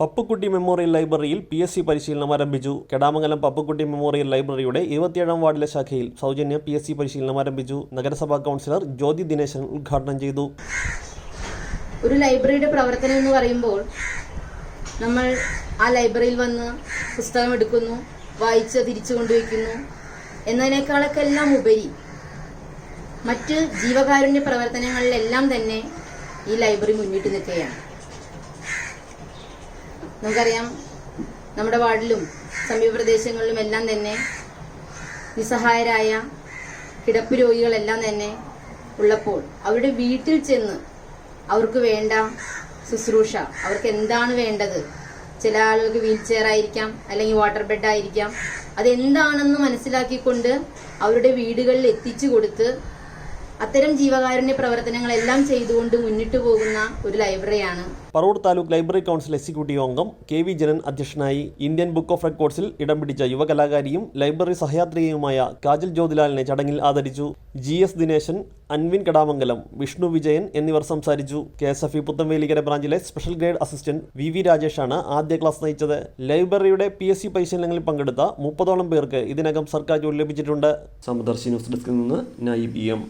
Pappukutty memorial ലൈബ്രറിയിൽ P S C പരിശീലനം ആരംഭിച്ചു. കെടാമംഗലം പപ്പുക്കുട്ടി മെമ്മോറിയൽ ലൈബ്രറിയുടെ ഇരുപത്തിയേഴാം വാർഡിലെ ശാഖയിൽ സൗജന്യ പി എസ് സി പരിശീലനം ആരംഭിച്ചു. നഗരസഭാ കൗൺസിലർ ജ്യോതി ദിനേശൻ ഉദ്ഘാടനം ചെയ്തു. ഒരു ലൈബ്രറിയുടെ പ്രവർത്തനം എന്ന് പറയുമ്പോൾ നമ്മൾ ആ ലൈബ്രറിയിൽ വന്ന് പുസ്തകം എടുക്കുന്നു വായിച്ച് തിരിച്ചു കൊണ്ടുവയ്ക്കുന്നു എന്നതിനേക്കാളൊക്കെ എല്ലാം ഉപരി മറ്റ് ജീവകാരുണ്യ പ്രവർത്തനങ്ങളിലെല്ലാം തന്നെ ഈ ലൈബ്രറി മുന്നിട്ട് നിൽക്കുകയാണ്. നമുക്കറിയാം നമ്മുടെ വാർഡിലും സമീപ പ്രദേശങ്ങളിലും എല്ലാം തന്നെ നിസ്സഹായരായ കിടപ്പ് രോഗികളെല്ലാം തന്നെ ഉള്ളപ്പോൾ അവരുടെ വീട്ടിൽ ചെന്ന് അവർക്ക് വേണ്ട ശുശ്രൂഷ അവർക്ക് എന്താണ് വേണ്ടത്? ചില ആളുകൾക്ക് വീൽ ചെയർ ആയിരിക്കാം അല്ലെങ്കിൽ വാട്ടർ ബെഡ് ആയിരിക്കാം. അതെന്താണെന്ന് മനസ്സിലാക്കിക്കൊണ്ട് അവരുടെ വീടുകളിൽ എത്തിച്ചു കൊടുത്ത് അത്തരം ജീവകാരുണ്യ പ്രവർത്തനങ്ങളെല്ലാം ചെയ്തുകൊണ്ട് മുന്നിട്ട് പോകുന്ന ഒരു ലൈബ്രറിയാണ്. Paravur taluk library council executive അംഗം കെ വി ജനൻ അധ്യക്ഷനായി ഇന്ത്യൻ ബുക്ക് ഓഫ് റെക്കോർഡ്സിൽ ഇടം പിടിച്ച യുവകലാകാരിയും ലൈബ്രറി സഹയാത്രികയുമായ കാജൽ ജ്യോതിലാലിനെ ചടങ്ങിൽ ആദരിച്ചു. ജി എസ് ദിനേശൻ അൻവിൻ കടാമംഗലം വിഷ്ണു വിജയൻ എന്നിവർ സംസാരിച്ചു. K S F E Puthenvelikkara ബ്രാഞ്ചിലെ special grade assistant V V രാജേഷാണ് ആദ്യ ക്ലാസ് നയിച്ചത്. ലൈബ്രറിയുടെ പി എസ് സി പരിശീലനങ്ങളിൽ പങ്കെടുത്ത മുപ്പതോളം പേർക്ക് ഇതിനകം സർക്കാർ ജോലി ലഭിച്ചിട്ടുണ്ട്. സമദർശി ന്യൂസ് ഡെസ്കിൽ നിന്ന് ഇ എം.